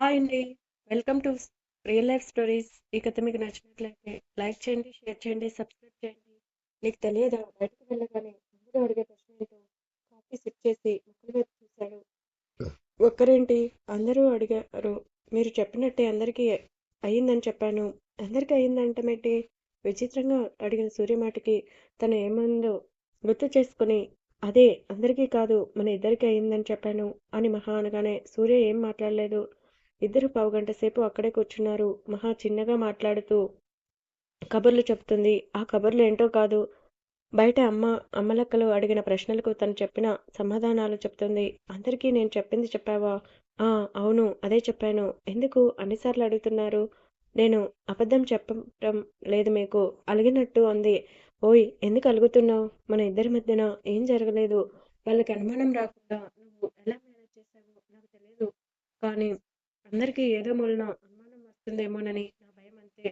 Hi అండి. Welcome to real life stories. ఈ కథ మీకు నచ్చినట్లయితే లైక్ చేయండి, షేర్ చేయండి, సబ్స్క్రైబ్ చేయండి. నీకు తెలియదా బయటకు వెళ్ళగానే అందరూ అడిగే ప్రశ్న ఏంటో? కాఫీ సిప్ చేసి ముక్కుల వైపు చూశాడు. ఒక్కరేంటి? అందరూ అడిగారు. మీరు చెప్పినట్టే అందరికీ అయిందని చెప్పాను. అందరికీ అయ్యిందంటమేంటి విచిత్రంగా అడిగిన సూర్య మాటకి తను ఏముందో గుర్తు చేసుకుని అదే అందరికీ కాదు మన ఇద్దరికీ అయిందని చెప్పాను అని మహా అనగానే సూర్య ఏం మాట్లాడలేదు. ఇద్దరు పావుగంట సేపు అక్కడే కూర్చున్నారు. మహా చిన్నగా మాట్లాడుతూ కబుర్లు చెప్తుంది. ఆ కబుర్లు ఏంటో కాదు. బయట అమ్మ, అమ్మలక్కలు అడిగిన ప్రశ్నలకు తను చెప్పిన సమాధానాలు చెప్తుంది. అందరికీ నేను చెప్పింది చెప్పావా? ఆ! అవును. అదే చెప్పాను. ఎందుకు అన్నిసార్లు అడుగుతున్నారు? నేను అబద్ధం చెప్పటం లేదు మీకు. అలిగినట్టు అంది. ఓయ్! ఎందుకు అలుగుతున్నావు మన ఇద్దరి మధ్యన ఏం జరగలేదు. వాళ్ళకి అనుమానం రాకుండా నువ్వు ఎలా మేనేజ్ చేశావో నాకు తెలియదు కానీ అందరికీ ఏదో మూలన అనుమానం వస్తుందేమోనని నా భయం అంతే.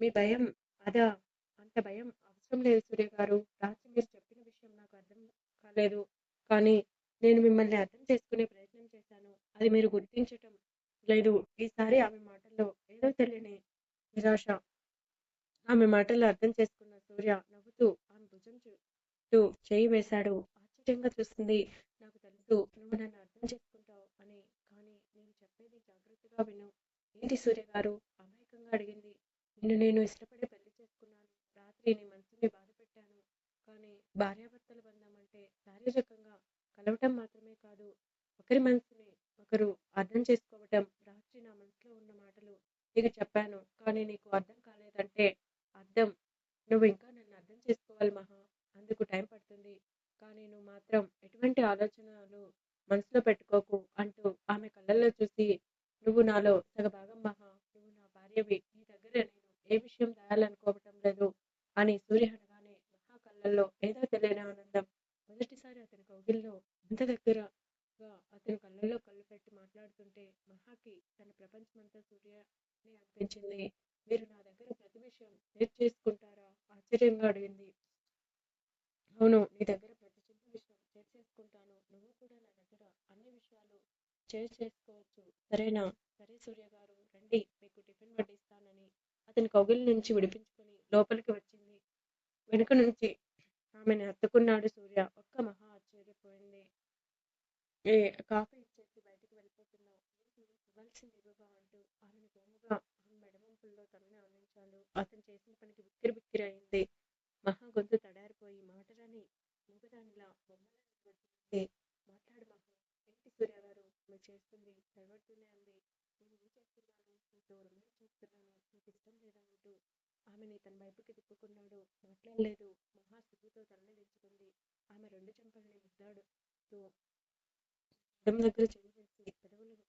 మీ భయం అదా? అంత భయం అవసరం లేదు సూర్యగారూ. రాత్రి మీరు చెప్పిన విషయం నాకు అర్థం కాలేదు. కానీ నేను మిమ్మల్ని అర్థం చేసుకునే ప్రయత్నం చేశాను. అది మీరు గుర్తించటం లేదు. ఈసారి ఆమె మాటల్లో ఏదో తెలియని నిరాశ. ఆమె మాటలు అర్థం చేసుకున్న సూర్య నవ్వుతూ ఆమె భుజం చుట్టూ చేయి వేశాడు. ఆశ్చర్యంగా చూస్తుంది. నాకు తెలుసు నువ్వు నన్ను అర్థం చేసుకుంటావ్ అని. కానీ నేను చెప్పేది జాగ్రత్తగా విను. ఏంటి సూర్యగారూ? అమాయకంగా అడిగింది. నిన్ను నేను ఇష్టపడి పెళ్ళి చేసుకున్నాను. రాత్రి నీ మనసుని బాధపెట్టాను. కానీ భార్యాభర్తల బంధం అంటే శారీరకంగా కలవటం మాత్రమే కాదు. ఒకరి మనసుని ఒకరు అర్థం చేసుకోవటం. రాత్రి నా మనసులో ఉన్న మాటలు నీకు చెప్పాను. కానీ నీకు అర్థం కాలేదంటే అర్థం నువ్వు ఇంకా నన్ను అర్థం చేసుకోవాలి మహా. అందుకు టైం పడుతుంది. కానీ నువ్వు మాత్రం ఎటువంటి ఆలోచనలు మనసులో పెట్టుకోకు అంటూ ఆమె కళ్ళల్లో చూసి నువ్వు నాలో సగభాగం మహా. నువ్వు నా భార్యవి. నీ దగ్గర నేను ఏ విషయం దాయాలనుకోవటం లేదు అని సూర్య అనగానే మహా కళ్ళల్లో ఏదో తెలియని ఆనందం. మొదటిసారి అతని కౌగిల్లో అంత దగ్గర అతని కళ్ళల్లో కళ్ళు పెట్టి మాట్లాడుతుంటే మహాకి తన ప్రపంచమంతా సూర్యనే అనిపించింది. మీరు నా దగ్గర ప్రతి విషయం నేర్చేసుకుంటారా ఆశ్చర్యంగా అడిగింది. అవును. నీ దగ్గర ప్రతి చిన్న విషయం షేర్ చేసుకుంటాను. నువ్వు కూడా నా దగ్గర అన్ని విషయాలు షేర్ చేసుకోవచ్చు. సరేనా? సరే సూర్యగారూ. రండి మీకు టిఫిన్ వడ్డిస్తానని అతని కౌగిలి నుంచి విడిపించుకుని లోపలికి వచ్చింది. వెనుక నుంచి ఆమెను హత్తుకున్నాడు సూర్య. ఒక్క మహా ఆశ్చర్యపోయింది. ఏ కాఫీ ఇచ్చేసి బయటికి వెళ్ళిపోతున్నావ్? ఏంటి ఇవ్వాల్సింది ఇవ్వవా అంటూ ఆమెని ప్రేమగా ఆమె మెడవంపుల్లో తలని ఆనించాడు. అతను చేసిన పనికి బిక్కిరి బిక్కిరి అయింది. మహా గొంతు తడారిపోయి మాటరాని మూగదానిలా బొమ్మలాగా కూర్చుంది. మాట్లాడు మహా. ఏంటి సూర్యగారూ మీరు చేస్తుంది? తడబడుతూనే అంది. నేను ఏం చేస్తున్నాను? నీతో చూస్తున్నాను నీకు ఇష్టం లేదా అంటూ ఆమెని తన వైపుకి తిప్పుకున్నాడు. మాట్లాడలేదు. మహా తలని దించుకుంది. ఆమె రెండు చెంపల్ని ముద్దాడు దగ్గర చెయ్యి పెదవులు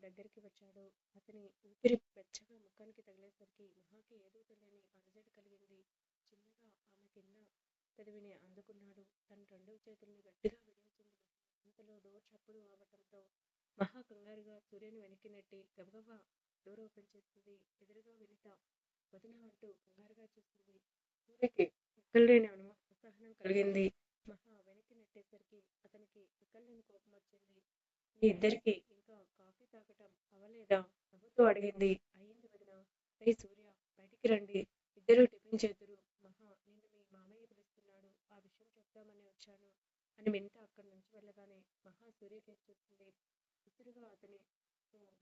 దగ్గరికి వచ్చాడు. అతని ఊపిరి వెచ్చగా ముఖానికి తగిలేసరికి మహాకి ఏదో తెలియని అలజడి కలిగింది. చిన్నగా ఆమె కింద పెదవిని అందుకున్నాడు. తన రెండు చేతుల్ని గట్టిగా విడిచింది అంతలో డోర్ చప్పుడు అవటంతో మహా కంగారుగా సూర్యని వెనక్కి నెట్టి గబగబా డోర్ ఓపెన్ చేస్తుంది ఎదురుగా వినిత. వదిన అంటూ కంగారుగా చూస్తుంది సూర్యకి ఎక్కడలేని అసహనం కలిగింది. మహా వెనక్కి నెట్టేసరికి అతనికి ఎక్కడలేని కోపం వచ్చింది. మీ ఇద్దరికి ఇంకా కాఫీ తాగటం అవలేదా? నవ్వుతూ అడిగింది. అయింది వదిన రేయ్ సూర్య బయటికి రండి. ఇద్దరూ టిఫిన్ చేద్దురు. మహా నేను మీ మామయ్య పిలుస్తున్నాడు. ఆ విషయం చెప్దామని వచ్చాను అని వింత అక్కడి నుంచి వెళ్ళగానే మహా సూర్యకి చూస్తుంది విసురుగా అతను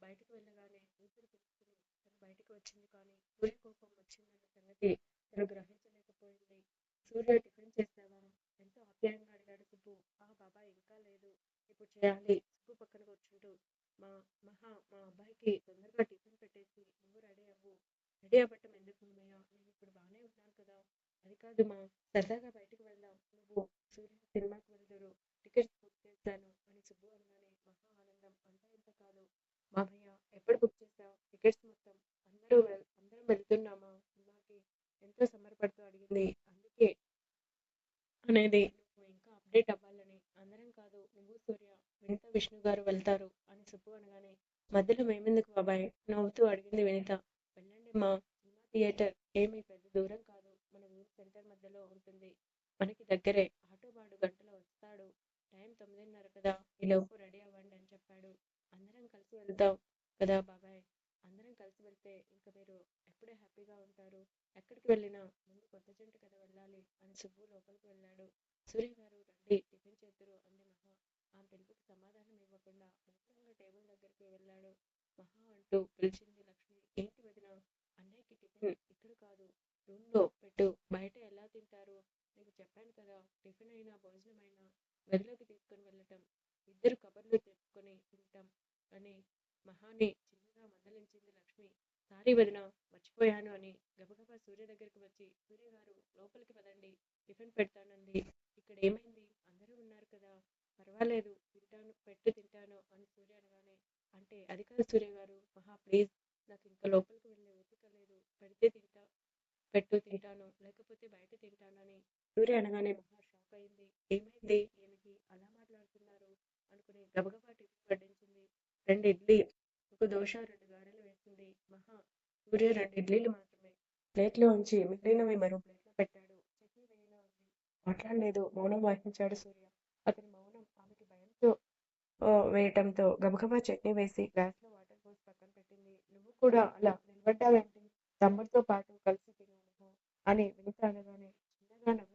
బయటకు వెళ్ళగానే ఊపిరి పీల్చుకుని తను బయటకు వచ్చింది కానీ సూర్య కోపం వచ్చిందన్న సంగతి తను గ్రహించలేకపోయింది. సూర్య టిఫిన్ చేస్తావా ఎంతో ఆప్యాయంగా అడిగాడు సుబ్బు. ఆ బాబాయ్ ఇంకా లేదు. ఇప్పుడు చేయాలి. సుబ్బు పక్కన కూర్చుంటూ మా మహా మా అబ్బాయికి తొందరగా టిఫిన్ పెట్టేసి నువ్వు రెడీ అవ్వు. రెడీ అవ్వటం ఎందుకు మామయ్య? నేనిప్పుడు బాగానే ఉన్నాను కదా. అది కాదు మా. సరదాగా బయటికి వెళ్దాం. నువ్వు సూర్య సినిమాకి వెళ్దురు. టికెట్స్ బుక్ చేశాను అని సుబ్బు అనగానే మహా ఆనందం అంతా ఇంతా కాదు. మామయ్య ఎప్పుడు బుక్ చేశావ్? టికెట్స్ మొత్తం అందరూ అందరం వెళ్తున్నామా సినిమాకి? ఎంతో సంబరపడుతూ అడిగింది. అందుకే అనేది నువ్వు ఇంకా అప్డేట్ అవ్వాలని. అందరం కాదు నువ్వు సూర్య, వినిత విష్ణు గారు వెళ్తారు అని సుబ్బు అనగానే మధ్యలో మేమెందుకు బాబాయ్? నవ్వుతూ అడిగింది వినిత. వెళ్ళండి మా సినిమా థియేటర్ ఏమీ పెద్ద దూరం కాదు. మన ఊరు సెంటర్ మధ్యలో ఉంటుంది. మనకి దగ్గరే. ఆటో వాడు గంటలో వస్తాడు. టైం తొమ్మిదిన్నర కదా. ఈలోపు రెడీ అవ్వండి అని చెప్పాడు. అందరం కలిసి వెళ్తాం కదా బాబాయ్ అందరం కలిసి వెళ్తే ఇంకా మీరు ఎప్పుడే హ్యాపీగా ఉంటారు ఎక్కడికి వెళ్ళినా కొత్త జంట కదా వెళ్ళాలి అని సుబ్బు లోపలికి వెళ్ళాడు. సూర్య గారు రండి టిఫిన్ చేద్దరు అంది మహా. ఆమె పిలుపుకి సమాధానం ఇవ్వకుండా మూత్రంగా టేబుల్ దగ్గరికి వెళ్ళాడు. మహా అంటూ పిలిచింది లక్ష్మి ఏంటి వదిన? అన్నయ్యకి టిఫిన్ ఇక్కడ కాదు. రూమ్లో పెట్టు. బయట ఎలా తింటారు? నీకు చెప్పాను కదా టిఫిన్ అయినా భోజనం అయినా గదిలోకి తీసుకొని వెళ్ళటం. ఇద్దరు కబర్లు తెచ్చుకొని తింటాం అని మహాని చిన్నగా మందలించింది లక్ష్మి. సారీ వదిన మర్చిపోయాను అని గబగబా సూర్య దగ్గరికి వచ్చి లోపలికి పదండి. టిఫిన్ పెడతానండి ఇక్కడ ఏమైంది? అందరూ ఉన్నారు కదా. పర్వాలేదు. తింటాను పెట్టు తింటాను అని సూర్య అనగానే అంటే అది కాదు సూర్య గారు. మహా ప్లీజ్ నాకు ఇంకా లోపలికి వెళ్ళే ఓపిక లేదు. పెడితే తింటా పెట్టు తింటాను. లేకపోతే బయట తింటానని సూర్య అనగానే మహా షాక్ అయింది. ఏమైంది? ఈయనకి అలా మాట్లాడుతున్నారు. అనుకుని గబగబా టిఫిన్ వడ్డించింది. రెండు ఇడ్లీ ఒక దోశ రెండు గారెలు వేసింది. మహా సూర్య రెండు ఇడ్లీలు మాత్రమే. ప్లేట్లో ఉంచి మిగిలినవి మరో ప్లేట్ పెట్టాడు. చట్నీ వేయనా ఉంది. మాట్లాడలేదు. మౌనం వహించాడు సూర్య. అతని మౌనం ఆమెకి భయంతో వేయటంతో గబగబా చట్నీ వేసి గ్లాస్లో వాటర్ పోసి పక్కన పెట్టింది. నువ్వు కూడా అలా నిలబడ్డావేంటి? తమ్ముడితో పాటు కలిసి తిను అని వింత అనగానే చిన్నగా నవ్వు